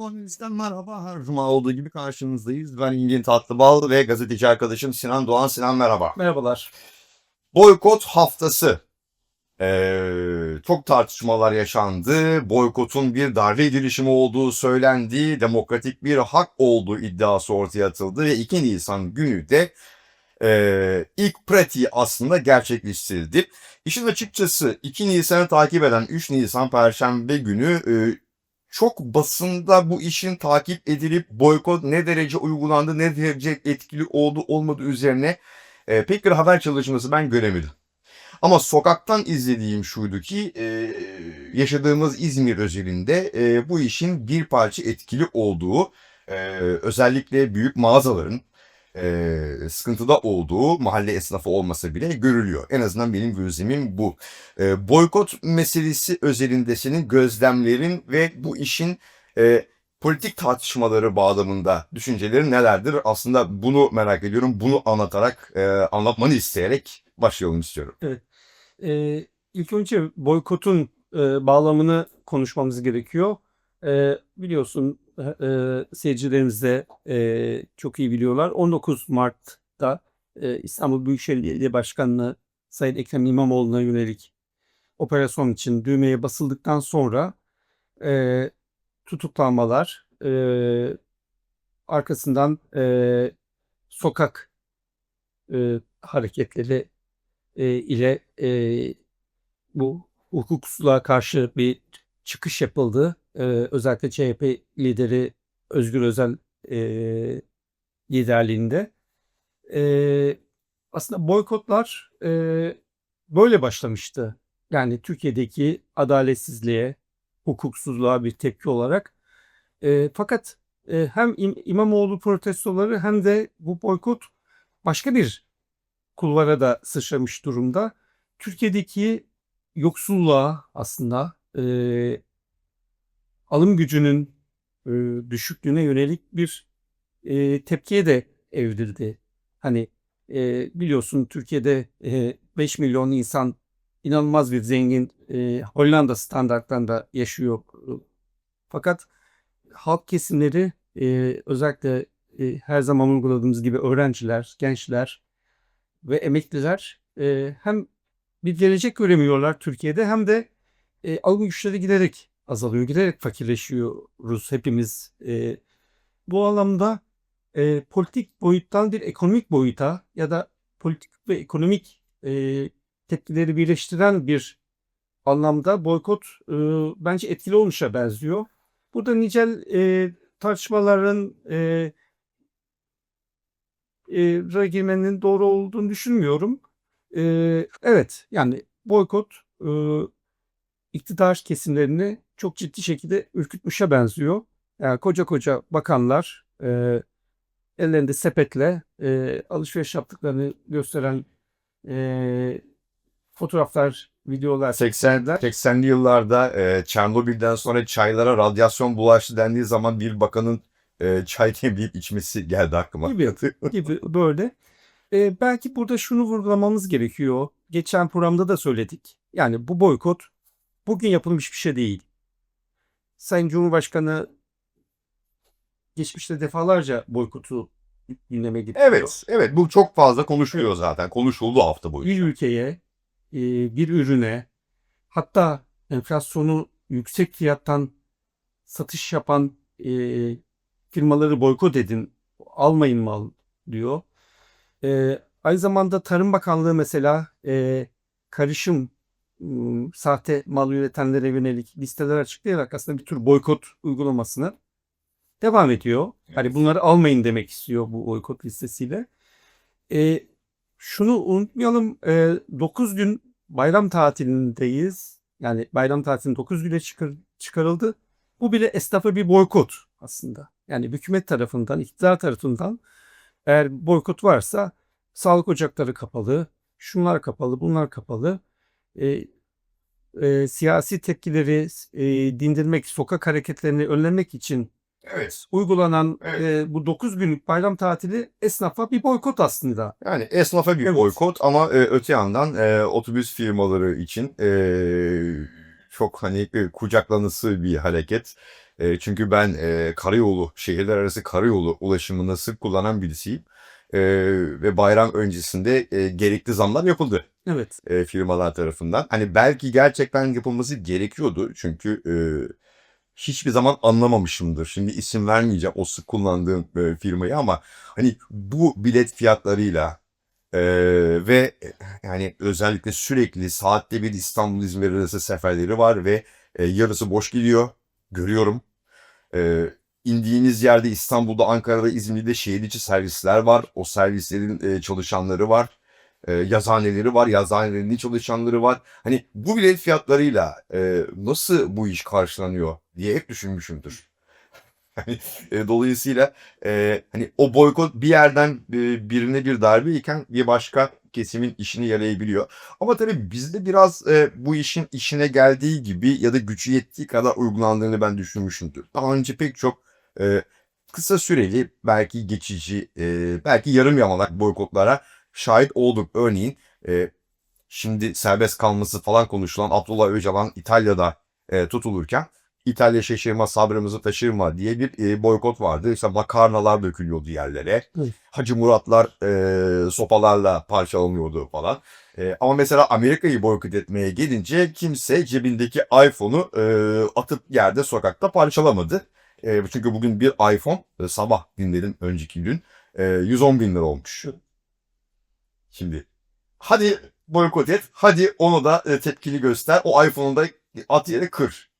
Polisten merhaba. Her cuma olduğu gibi karşınızdayız. Ben İngin Tatlıbal ve gazeteci arkadaşım Sinan Doğan. Sinan merhaba. Merhabalar. Boykot haftası. Ee, çok tartışmalar yaşandı. Boykotun bir darbe girişimi olduğu söylendi. Demokratik bir hak olduğu iddiası ortaya atıldı. Ve 2 Nisan günü de e, ilk pratiği aslında gerçekleştirildi. İşin açıkçası 2 Nisan'ı takip eden 3 Nisan Perşembe günü e, çok basında bu işin takip edilip boykot ne derece uygulandı, ne derece etkili oldu olmadı üzerine e, pek bir haber çalışması ben göremedim. Ama sokaktan izlediğim şuydu ki e, yaşadığımız İzmir özelinde e, bu işin bir parça etkili olduğu e, özellikle büyük mağazaların e, sıkıntıda olduğu mahalle esnafı olmasa bile görülüyor. En azından benim gözlemim bu. E, boykot meselesi özelinde senin gözlemlerin ve bu işin e, politik tartışmaları bağlamında düşüncelerin nelerdir? Aslında bunu merak ediyorum. Bunu anlatarak, e, anlatmanı isteyerek başlayalım istiyorum. Ee, ilk önce boykotun e, bağlamını konuşmamız gerekiyor. Ee, biliyorsun e, seyircilerimiz de e, çok iyi biliyorlar. 19 Mart'ta e, İstanbul Büyükşehir Belediye Başkanlığı Sayın Ekrem İmamoğlu'na yönelik operasyon için düğmeye basıldıktan sonra e, tutuklanmalar, e, arkasından e, sokak e, hareketleri e, ile e, bu hukuksuzluğa karşı bir çıkış yapıldı. E, özellikle CHP lideri Özgür Özel e, liderliğinde. E, aslında boykotlar e, böyle başlamıştı. Yani Türkiye'deki adaletsizliğe, hukuksuzluğa bir tepki olarak. E, fakat e, hem İm- İmamoğlu protestoları hem de bu boykot başka bir kulvara da sıçramış durumda. Türkiye'deki yoksulluğa aslında e, alım gücünün e, düşüklüğüne yönelik bir e, tepkiye de evrildi. Hani e, biliyorsun Türkiye'de e, 5 milyon insan inanılmaz bir zengin e, Hollanda standartlarında yaşıyor. Fakat halk kesimleri e, özellikle e, her zaman uyguladığımız gibi öğrenciler, gençler ve emekliler e, hem bir gelecek göremiyorlar Türkiye'de hem de e, alım güçleri giderek azalıyor, giderek fakirleşiyoruz hepimiz. E, bu anlamda e, politik boyuttan bir ekonomik boyuta ya da politik ve ekonomik e, tepkileri birleştiren bir anlamda boykot e, bence etkili olmuşa benziyor. Burada nicel e, tartışmaların e, e, girmenin doğru olduğunu düşünmüyorum. E, evet yani boykot e, iktidar kesimlerini çok ciddi şekilde ürkütmüşe benziyor. Yani koca koca bakanlar e, ellerinde sepetle e, alışveriş yaptıklarını gösteren e, fotoğraflar, videolar 80 80'li yıllarda e, Çernobil'den sonra çaylara radyasyon bulaştı dendiği zaman bir bakanın e, çay demleyip içmesi geldi aklıma. Gibi. gibi böyle. Ee, belki burada şunu vurgulamamız gerekiyor. Geçen programda da söyledik. Yani bu boykot bugün yapılmış bir şey değil. Sayın Cumhurbaşkanı geçmişte defalarca boykotu gündeme getiriyor. Evet, evet bu çok fazla konuşuluyor zaten. Konuşuldu hafta boyunca. Bir ülkeye, e, bir ürüne, hatta enflasyonu yüksek fiyattan satış yapan e, firmaları boykot edin, almayın mal diyor. E, aynı zamanda Tarım Bakanlığı mesela karışım ım, sahte mal üretenlere yönelik listeler açıklayarak aslında bir tür boykot uygulamasını devam ediyor. Hani bunları almayın demek istiyor bu boykot listesiyle. E, şunu unutmayalım. E, 9 gün bayram tatilindeyiz. Yani bayram tatilinin 9 güne çıkar, çıkarıldı. Bu bile esnafa bir boykot aslında. Yani hükümet tarafından, iktidar tarafından eğer boykot varsa sağlık ocakları kapalı, şunlar kapalı, bunlar kapalı. E, e, siyasi tepkileri e, dindirmek, sokak hareketlerini önlemek için Evet. uygulanan Evet. e, bu 9 günlük bayram tatili esnafa bir boykot aslında. Yani esnafa bir Evet. boykot ama e, öte yandan e, otobüs firmaları için e, çok hani e, kucaklanısı bir hareket. E, çünkü ben e, karayolu, şehirler arası karayolu ulaşımını sık kullanan birisiyim. E, ve bayram öncesinde e, gerekli zamlar yapıldı Evet. e, firmalar tarafından. Hani belki gerçekten yapılması gerekiyordu. Çünkü e, hiçbir zaman anlamamışımdır. Şimdi isim vermeyeceğim o sık kullandığım e, firmayı ama hani bu bilet fiyatlarıyla e, ve yani özellikle sürekli saatte bir İstanbul İzmir arası seferleri var ve e, yarısı boş gidiyor. Görüyorum. E, indiğiniz yerde İstanbul'da, Ankara'da, İzmir'de şehir içi servisler var. O servislerin e, çalışanları var. E, yazhaneleri var. Yazhanelerinin çalışanları var. Hani bu bilet fiyatlarıyla e, nasıl bu iş karşılanıyor diye hep düşünmüşümdür. Hani, e, dolayısıyla e, hani o boykot bir yerden e, birine bir darbe iken bir başka kesimin işini yarayabiliyor. Ama tabii bizde biraz e, bu işin işine geldiği gibi ya da gücü yettiği kadar uygulandığını ben düşünmüşümdür. Daha önce pek çok e, kısa süreli belki geçici e, belki yarım yamalak boykotlara şahit olduk. Örneğin e, şimdi serbest kalması falan konuşulan Abdullah Öcalan İtalya'da e, tutulurken İtalya şaşırma sabrımızı taşırma diye bir e, boykot vardı. İşte makarnalar dökülüyordu yerlere. Evet. Hacı Muratlar e, sopalarla parçalanıyordu falan. E, ama mesela Amerika'yı boykot etmeye gelince kimse cebindeki iPhone'u e, atıp yerde sokakta parçalamadı. E, çünkü bugün bir iPhone e, sabah dinledim önceki gün e, 110 bin lira olmuş. Şimdi hadi boykot et, hadi onu da e, tepkili göster. O iPhone'u da at yere kır.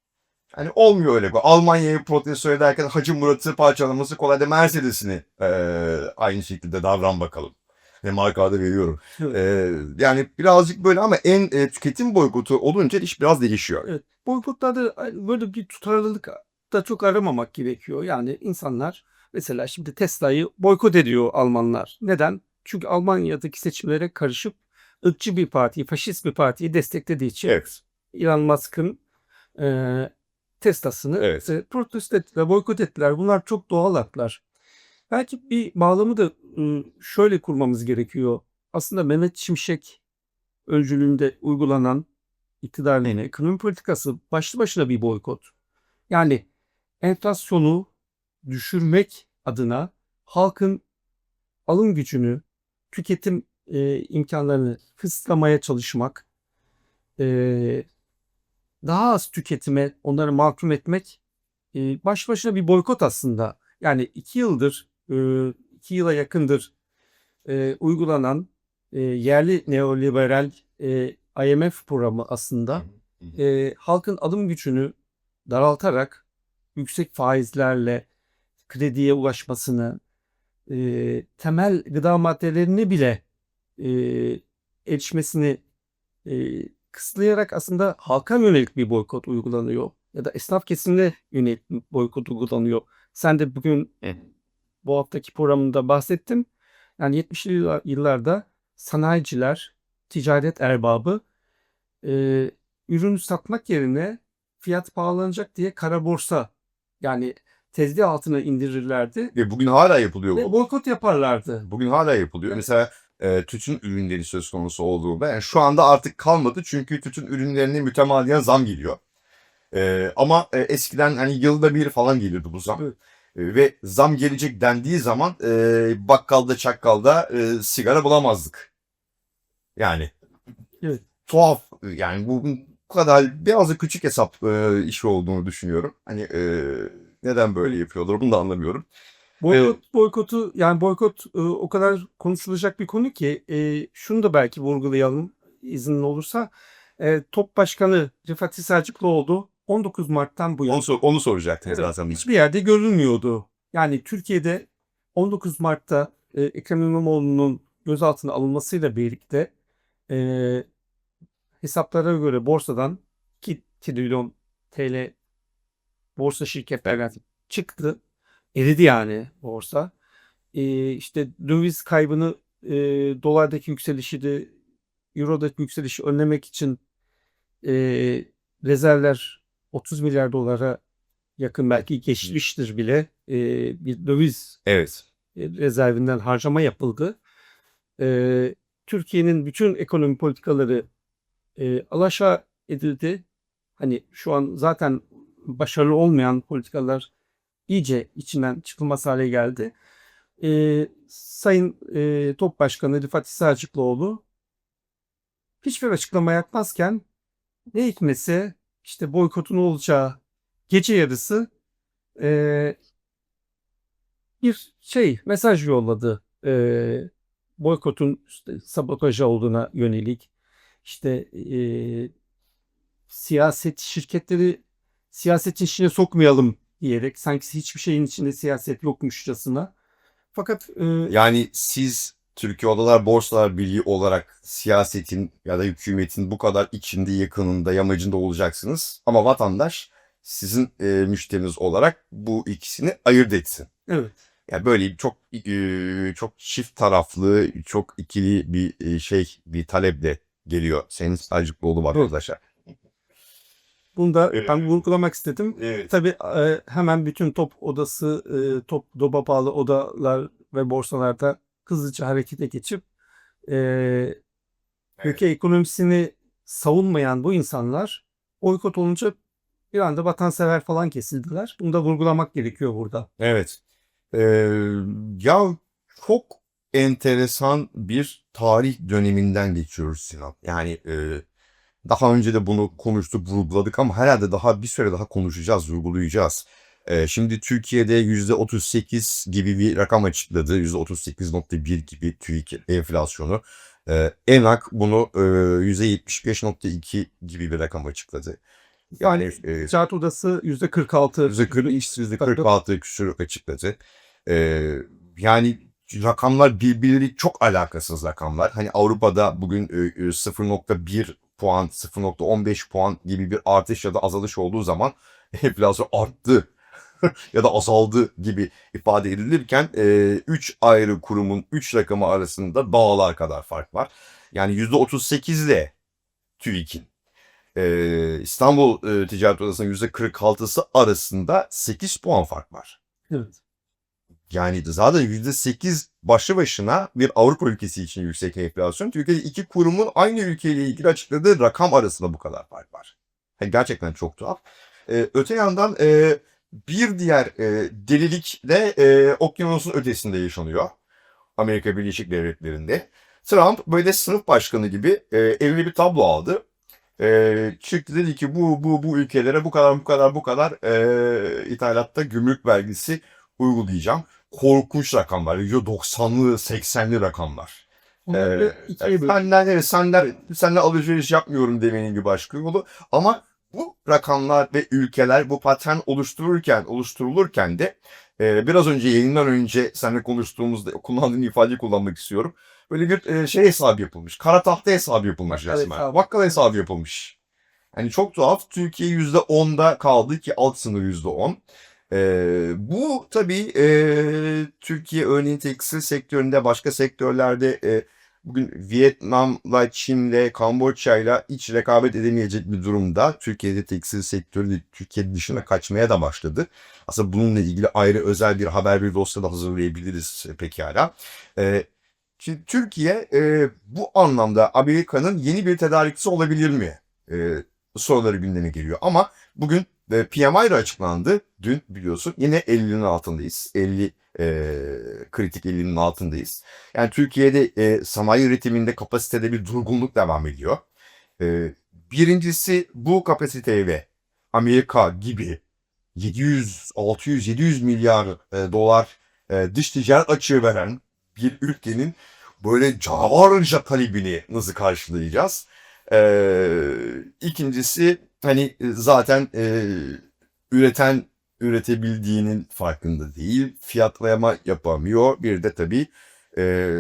Yani olmuyor öyle. Almanya'yı protesto ederken Hacı Murat'ı parçalaması kolay da Mercedes'ini e, aynı şekilde davran bakalım. Ve marka adı veriyorum. Evet. E, yani birazcık böyle ama en e, tüketim boykotu olunca iş biraz değişiyor. Evet. Boykotlarda böyle bir tutarlılık da çok aramamak gerekiyor. Yani insanlar mesela şimdi Tesla'yı boykot ediyor Almanlar. Neden? Çünkü Almanya'daki seçimlere karışıp ırkçı bir partiyi, faşist bir partiyi desteklediği için Evet. Elon Musk'ın e, Tesla'sını Evet. e, protesto ettiler, boykot ettiler. Bunlar çok doğal haklar. Belki bir bağlamı da şöyle kurmamız gerekiyor. Aslında Mehmet Şimşek öncülüğünde uygulanan iktidarın ekonomi politikası başlı başına bir boykot. Yani enflasyonu düşürmek adına halkın alım gücünü, tüketim e, imkanlarını kısıtlamaya çalışmak, e, daha az tüketime onları mahkum etmek e, baş başına bir boykot aslında. Yani iki yıldır, e, iki yıla yakındır e, uygulanan e, yerli neoliberal e, IMF programı aslında e, halkın alım gücünü daraltarak yüksek faizlerle krediye ulaşmasını, e, temel gıda maddelerini bile e, erişmesini e, kısıtlayarak aslında halka yönelik bir boykot uygulanıyor. Ya da esnaf kesimine yönelik bir boykot uygulanıyor. Sen de bugün bu haftaki programında bahsettin. Yani 70'li yıllar- yıllarda sanayiciler, ticaret erbabı e, ürün satmak yerine fiyat pahalanacak diye kara borsa yani tezgah altına indirirlerdi Ve bugün hala yapılıyor ve bu. boykot yaparlardı. Bugün hala yapılıyor. Evet. Mesela e, tütün ürünleri söz konusu olduğunda yani şu anda artık kalmadı çünkü tütün ürünlerine mütemadiyen zam geliyor. E, ama e, eskiden hani yılda bir falan geliyordu bu zam. Evet. E, ve zam gelecek dendiği zaman e, bakkalda çakkalda e, sigara bulamazdık. Yani Evet. tuhaf yani bu bu kadar biraz da küçük hesap e, işi olduğunu düşünüyorum. Hani e, neden böyle yapıyorlar bunu da anlamıyorum. Boykot, boykotu yani boykot e, o kadar konuşulacak bir konu ki e, şunu da belki vurgulayalım iznin olursa. E, Top Başkanı Rıfat Selçukluoğlu 19 Mart'tan bu yana Onu, sor- onu soracaktım Evet, zaten. hiçbir yerde görülmüyordu. Yani Türkiye'de 19 Mart'ta e, Ekrem İmamoğlu'nun gözaltına alınmasıyla birlikte e, hesaplara göre borsadan 2 trilyon TL borsa şirketlerden çıktı. Eridi yani borsa. E, işte döviz kaybını e, dolardaki yükselişi de eurodaki yükselişi önlemek için e, rezervler 30 milyar dolara yakın belki geçmiştir bile e, bir döviz Evet. e, rezervinden harcama yapıldı. E, Türkiye'nin bütün ekonomi politikaları e, alaşağı edildi. Hani şu an zaten başarılı olmayan politikalar iyice içinden çıkılmaz hale geldi. Ee, Sayın e, Top Başkanı Rifat Hisarcıklıoğlu hiçbir açıklama yapmazken ne hikmetse işte boykotun olacağı gece yarısı e, bir şey mesaj yolladı. E, boykotun işte sabotajı olduğuna yönelik işte e, siyaset şirketleri siyasetin içine sokmayalım diyerek sanki hiçbir şeyin içinde siyaset yokmuşçasına. Fakat e, Yani siz Türkiye Odalar Borsalar Birliği olarak siyasetin ya da hükümetin bu kadar içinde, yakınında, yamacında olacaksınız. Ama vatandaş sizin e, müşteriniz olarak bu ikisini ayırt etsin. evet Yani böyle çok e, çok çift taraflı, çok ikili bir e, şey, bir taleple geliyor senin Selçukluoğlu vatandaşa. Bunu da Evet. ben vurgulamak istedim. Evet. Tabii e, hemen bütün top odası, e, top doba bağlı odalar ve borsalarda hızlıca harekete geçip e, ülke ekonomisini savunmayan bu insanlar boykot olunca bir anda vatansever falan kesildiler. Bunu da vurgulamak gerekiyor burada. Evet. Ee, ya çok enteresan bir tarih döneminden geçiyoruz Sinan. Yani e, daha önce de bunu konuştuk, vurguladık ama herhalde daha bir süre daha konuşacağız, vurgulayacağız. Ee, şimdi Türkiye'de %38 gibi bir rakam açıkladı. %38.1 gibi TÜİK enflasyonu. Ee, ENAK bunu e, %75.2 gibi bir rakam açıkladı. Yani e, Ticaret odası %46. %40, işsizlik 46 küsur açıkladı. Ee, yani rakamlar birbirleri çok alakasız rakamlar. Hani Avrupa'da bugün e, e, 0.1 puan, 0.15 puan gibi bir artış ya da azalış olduğu zaman enflasyon arttı ya da azaldı gibi ifade edilirken 3 ayrı kurumun 3 rakamı arasında dağlar kadar fark var. Yani %38 ile TÜİK'in e, İstanbul e, Ticaret Odası'nın %46'sı arasında 8 puan fark var. Evet. Yani zaten %8 başlı başına bir Avrupa ülkesi için yüksek enflasyon. Türkiye'de iki kurumun aynı ülkeyle ilgili açıkladığı rakam arasında bu kadar fark var. Yani gerçekten çok tuhaf. Ee, öte yandan e, bir diğer e, delilik de e, okyanusun ötesinde yaşanıyor. Amerika Birleşik Devletleri'nde. Trump böyle sınıf başkanı gibi e, eline bir tablo aldı. E, çıktı dedi ki bu bu bu ülkelere bu kadar bu kadar bu kadar e, ithalatta gümrük vergisi uygulayacağım. Korkunç rakamlar. %90'lı 80'li rakamlar. Ee, böl- senden, evet, senden, senden alışveriş yapmıyorum demenin bir başka yolu. Ama bu rakamlar ve ülkeler bu patern oluştururken, oluşturulurken de e, biraz önce yayından önce seninle konuştuğumuzda kullandığın ifadeyi kullanmak istiyorum. Böyle bir e, şey hesabı yapılmış. Kara tahta hesabı yapılmış resmen. hesabı. Bakkal hesabı yapılmış. Yani çok tuhaf. Türkiye %10'da kaldı ki alt sınır %10. Ee, bu tabii e, Türkiye örneğin tekstil sektöründe başka sektörlerde e, bugün Vietnam'la, Çin'le, Kamboçya'yla hiç rekabet edemeyecek bir durumda. Türkiye'de tekstil sektörü de Türkiye dışına kaçmaya da başladı. Aslında bununla ilgili ayrı özel bir haber bir dosya da hazırlayabiliriz pekala. Ee, şimdi Türkiye e, bu anlamda Amerika'nın yeni bir tedarikçisi olabilir mi? E, soruları gündeme geliyor. Ama bugün e, PMI de açıklandı. Dün biliyorsun yine 50'nin altındayız. 50 e, kritik 50'nin altındayız. Yani Türkiye'de e, sanayi üretiminde kapasitede bir durgunluk devam ediyor. E, birincisi bu kapasiteyle Amerika gibi 700, 600, 700 milyar e, dolar e, dış ticaret açığı veren bir ülkenin böyle canavarca talebini nasıl karşılayacağız? Ee, ikincisi hani e, zaten e, üreten üretebildiğinin farkında değil. Fiyatlama yapamıyor. Bir de tabii e,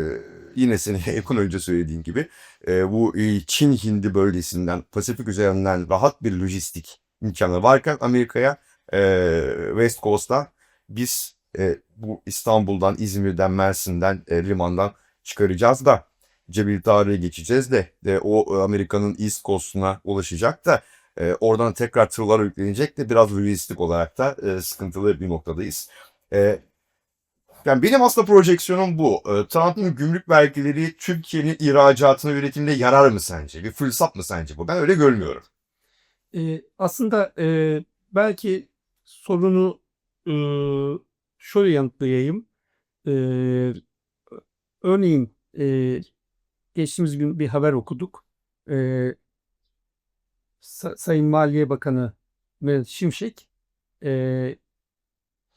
yine senin yakın önce söylediğin gibi e, bu e, Çin Hindi bölgesinden Pasifik üzerinden rahat bir lojistik imkanı varken Amerika'ya e, West Coast'a biz e, bu İstanbul'dan, İzmir'den, Mersin'den, e, limandan çıkaracağız da Cebel Tarık'a geçeceğiz de, de o e, Amerika'nın East Coast'una ulaşacak da e, oradan tekrar tırlar yüklenecek de biraz lojistik olarak da e, sıkıntılı bir noktadayız. E, yani benim aslında projeksiyonum bu. E, Trump'ın gümrük vergileri Türkiye'nin ihracatına üretimde yarar mı sence? Bir fırsat mı sence bu? Ben öyle görmüyorum. E, aslında e, belki sorunu e, şöyle yanıtlayayım. E, örneğin e, geçtiğimiz gün bir haber okuduk. E, Sa- Sayın Maliye Bakanı Mehmet Şimşek e,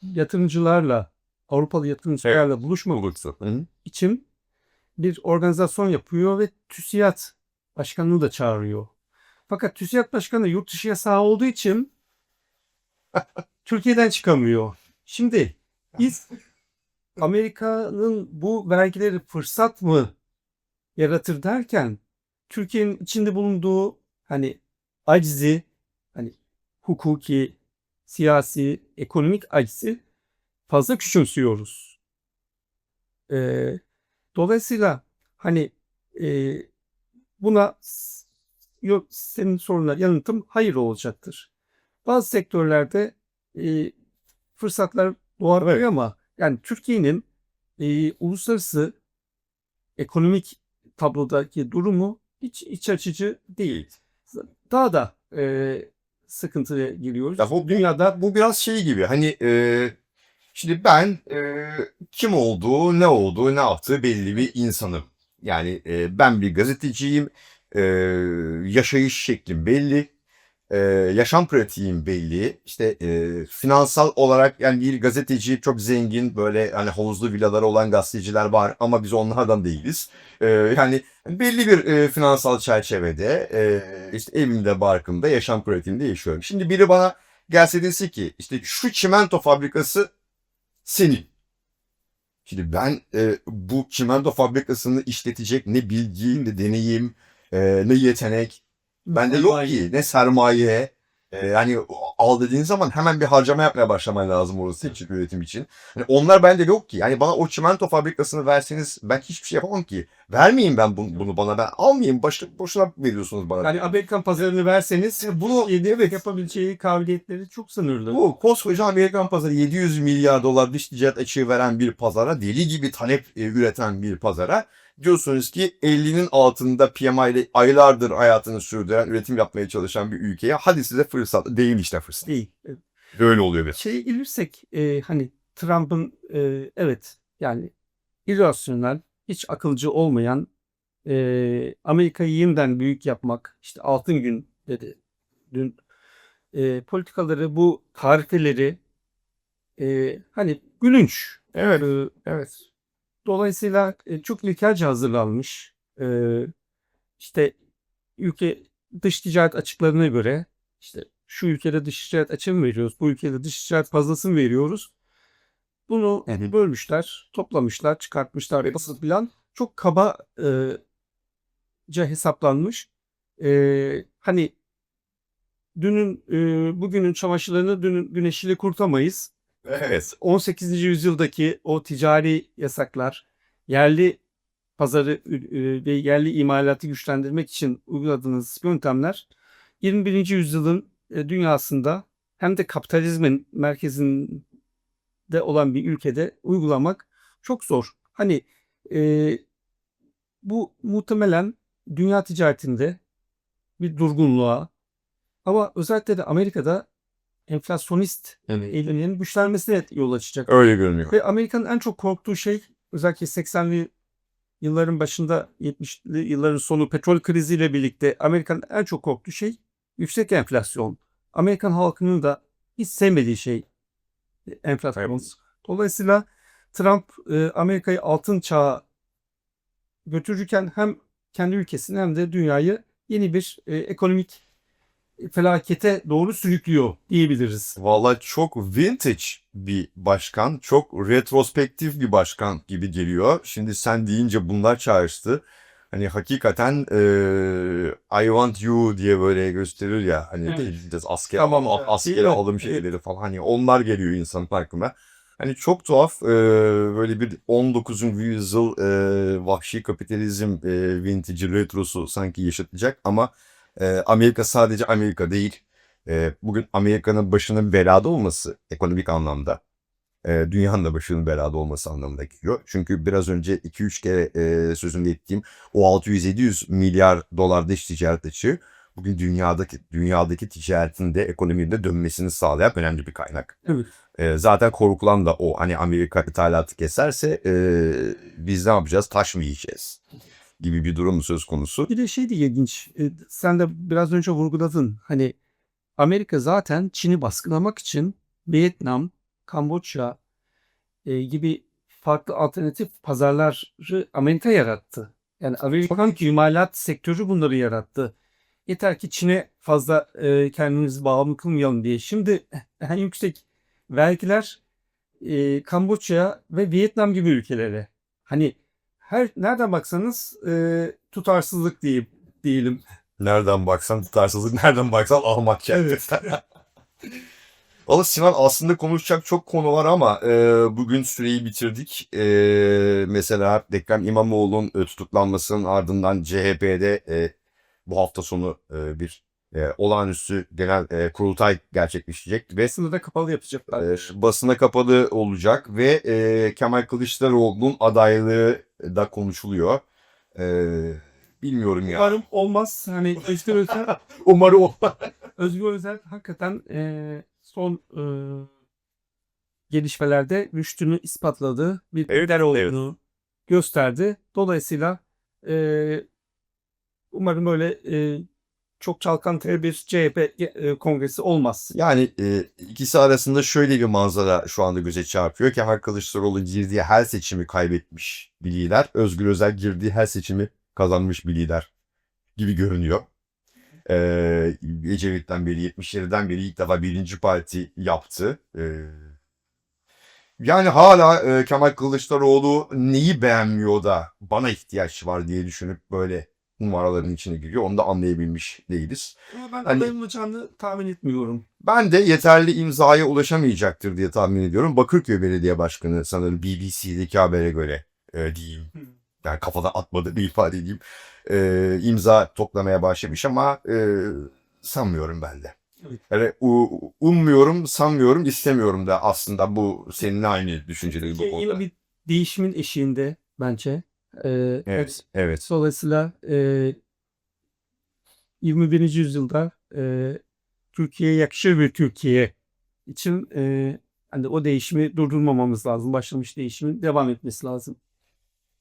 yatırımcılarla Avrupalı yatırımcılarla Bulursa. Hı? için bir organizasyon yapıyor ve TÜSİAD Başkanı'nı da çağırıyor. Fakat TÜSİAD Başkanı yurt dışı yasağı olduğu için Türkiye'den çıkamıyor. Şimdi biz Amerika'nın bu vergileri fırsat mı yaratır derken Türkiye'nin içinde bulunduğu hani acizi hani hukuki, siyasi, ekonomik acizi fazla küçümsüyoruz. Ee, dolayısıyla hani e, buna yok senin soruna yanıtım hayır olacaktır. Bazı sektörlerde e, fırsatlar doğabiliyor Evet. ama yani Türkiye'nin e, uluslararası ekonomik tablodaki durumu hiç iç açıcı değil. Daha da e, sıkıntıya giriyoruz. Ya bu dünyada bu biraz şey gibi hani e, şimdi ben e, kim olduğu, ne olduğu, ne yaptığı belli bir insanım. Yani e, ben bir gazeteciyim, e, yaşayış şeklim belli, e, yaşam pratiğim belli. İşte e, finansal olarak yani bir gazeteci çok zengin böyle hani havuzlu villaları olan gazeteciler var ama biz onlardan değiliz. E, yani belli bir e, finansal çerçevede e, işte evimde barkımda yaşam pratiğimde yaşıyorum. Şimdi biri bana gelse dese ki işte şu çimento fabrikası senin. Şimdi ben e, bu çimento fabrikasını işletecek ne bilgi, ne deneyim, e, ne yetenek bende yok ki. Ne sermaye. E, yani al dediğin zaman hemen bir harcama yapmaya başlaman lazım orası için, üretim için. Hani onlar bende yok ki. Yani bana o çimento fabrikasını verseniz ben hiçbir şey yapamam ki. Vermeyin ben bunu, bunu bana. Ben almayayım. Başı, boşuna veriyorsunuz bana. Yani Amerikan pazarını verseniz bunu evet yapabileceği kabiliyetleri çok sınırlı. Bu koskoca Amerikan pazarı 700 milyar dolar dış ticaret açığı veren bir pazara, deli gibi talep e, üreten bir pazara diyorsunuz ki 50'nin altında PMI ile aylardır hayatını sürdüren, üretim yapmaya çalışan bir ülkeye hadi size fırsat. Değil işte fırsat. değil. Öyle oluyor biraz. Şeye gelirsek e, hani Trump'ın e, evet yani irrasyonel, hiç akılcı olmayan e, Amerika'yı yeniden büyük yapmak, işte altın gün dedi dün e, politikaları bu tarifeleri e, hani gülünç. Evet, E, evet. Dolayısıyla e, çok ilkelce hazırlanmış. E, işte ülke dış ticaret açıklarına göre işte şu ülkede dış ticaret açığı mı veriyoruz, bu ülkede dış ticaret fazlası mı veriyoruz? Bunu hı. bölmüşler, toplamışlar, çıkartmışlar. Evet. Basın plan çok kaba e, ca hesaplanmış. E, hani dünün e, bugünün çamaşırlarını dünün güneşiyle kurtamayız. Evet. 18. yüzyıldaki o ticari yasaklar, yerli pazarı ve yerli imalatı güçlendirmek için uyguladığınız yöntemler 21. yüzyılın e, dünyasında hem de kapitalizmin merkezinde olan bir ülkede uygulamak çok zor. Hani e, bu muhtemelen dünya ticaretinde bir durgunluğa ama özellikle de Amerika'da enflasyonist eğilimlerin güçlenmesine yol açacak. Öyle görünüyor. Ve Amerika'nın en çok korktuğu şey özellikle 80'li yılların başında 70'li yılların sonu petrol kriziyle birlikte Amerika'nın en çok korktuğu şey yüksek enflasyon. Amerikan halkının da hiç sevmediği şey enflasyon. Evet. Dolayısıyla Trump e, Amerika'yı altın çağa götürürken hem kendi ülkesini hem de dünyayı yeni bir e, ekonomik felakete doğru sürüklüyor diyebiliriz. Valla çok vintage bir başkan, çok retrospektif bir başkan gibi geliyor. Şimdi sen deyince bunlar çağrıştı. Hani hakikaten eee, I want you diye böyle gösterir ya hani Evet. asker, Tamam, evet. askere alım evet. şeyleri falan hani onlar geliyor insanın farkına. Hani çok tuhaf eee, böyle bir 19. yüzyıl eee, vahşi kapitalizm eee vintage retrosu sanki yaşatacak ama eee, Amerika sadece Amerika değil. Eee, bugün Amerika'nın başının belada olması ekonomik anlamda e, dünyanın da başının belada olması anlamına geliyor. Çünkü biraz önce 2-3 kere e, sözünde ettiğim o 600-700 milyar dolar dış ticaret açığı bugün dünyadaki dünyadaki ticaretin de ekonominin de dönmesini sağlayan önemli bir kaynak. Evet. Ee, zaten korkulan da o. Hani Amerika ithalatı keserse e, biz ne yapacağız? Taş mı yiyeceğiz? Gibi bir durum söz konusu. Bir de şey de ilginç. e, Sen de biraz önce vurguladın. Hani Amerika zaten Çin'i baskılamak için Vietnam, Kamboçya e, gibi farklı alternatif pazarları Amerika yarattı. Yani Amerikan imalat sektörü bunları yarattı. Yeter ki Çin'e fazla e, kendimizi bağımlı kılmayalım diye. Şimdi en yüksek vergiler e, Kamboçya ve Vietnam gibi ülkelere. Hani her nereden baksanız e, tutarsızlık diyeyim diyelim. Nereden baksan tutarsızlık, nereden baksan ahmakça. Valla Sinan aslında konuşacak çok konu var ama e, bugün süreyi bitirdik. E, mesela Ekrem İmamoğlu'nun e, tutuklanmasının ardından CHP'de e, bu hafta sonu e, bir e, olağanüstü genel e, kurultay gerçekleşecek ve Sınırda kapalı yapacaklar. e, basına kapalı olacak ve e, Kemal Kılıçdaroğlu'nun adaylığı da konuşuluyor. E, bilmiyorum ya. Umarım olmaz. Hani Özgür Özel, Umarım olmaz. Özgür Özel hakikaten e, son e, gelişmelerde rüştünü ispatladı. Bir Evet, lider olduğunu gösterdi. Dolayısıyla e, umarım öyle e, çok çalkantılı bir CHP e, kongresi olmaz. Yani e, ikisi arasında şöyle bir manzara şu anda göze çarpıyor. Kemal Kılıçdaroğlu girdiği her seçimi kaybetmiş bir lider. Özgür Özel girdiği her seçimi kazanmış bir lider gibi görünüyor. Ee, Ecevit'ten beri, 77'den beri ilk defa birinci parti yaptı. Ee, yani hala e, Kemal Kılıçdaroğlu neyi beğenmiyor da bana ihtiyaç var diye düşünüp böyle numaraların içine giriyor. Onu da anlayabilmiş değiliz. Ama ben Hani- adayılacağını tahmin etmiyorum. Ben de yeterli imzaya ulaşamayacaktır diye tahmin ediyorum. Bakırköy Belediye Başkanı sanırım BBC'deki habere göre e, diyeyim. Yani kafadan atmadı bir ifade edeyim. E, imza toplamaya başlamış ama e, sanmıyorum ben de. Evet. Yani, ummuyorum, sanmıyorum, istemiyorum da aslında bu seninle aynı düşünceleri bu konuda. bir değişimin eşiğinde bence. E, Evet, evet. Dolayısıyla e, 21. yüzyılda e, Türkiye'ye yakışır bir Türkiye için e, hani o değişimi durdurmamamız lazım. Başlamış değişimin devam etmesi lazım.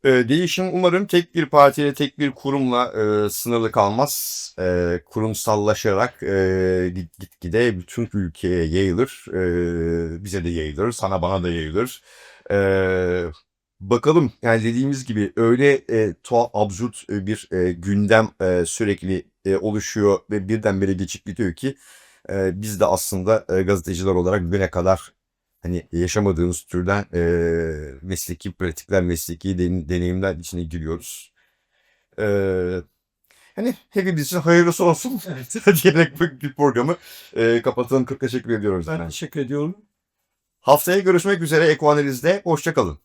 Ee, değişim umarım tek bir partiyle, tek bir kurumla e, sınırlı kalmaz. E, kurumsallaşarak e, git, gitgide bütün ülkeye yayılır. E, bize de yayılır, sana bana da yayılır. E, bakalım yani dediğimiz gibi öyle e, tuhaf, absürt e, bir e, gündem e, sürekli e, oluşuyor ve birdenbire geçip gidiyor ki e, biz de aslında e, gazeteciler olarak bugüne kadar hani yaşamadığımız türden eee, mesleki pratikler, mesleki den- deneyimler içine giriyoruz. Eee hani hepimiz için hayırlısı olsun diyerek bu bir programı eee, kapatalım. Çok teşekkür ediyoruz. Ben efendim. teşekkür ediyorum. Haftaya görüşmek üzere Ekoanaliz'de. Hoşçakalın.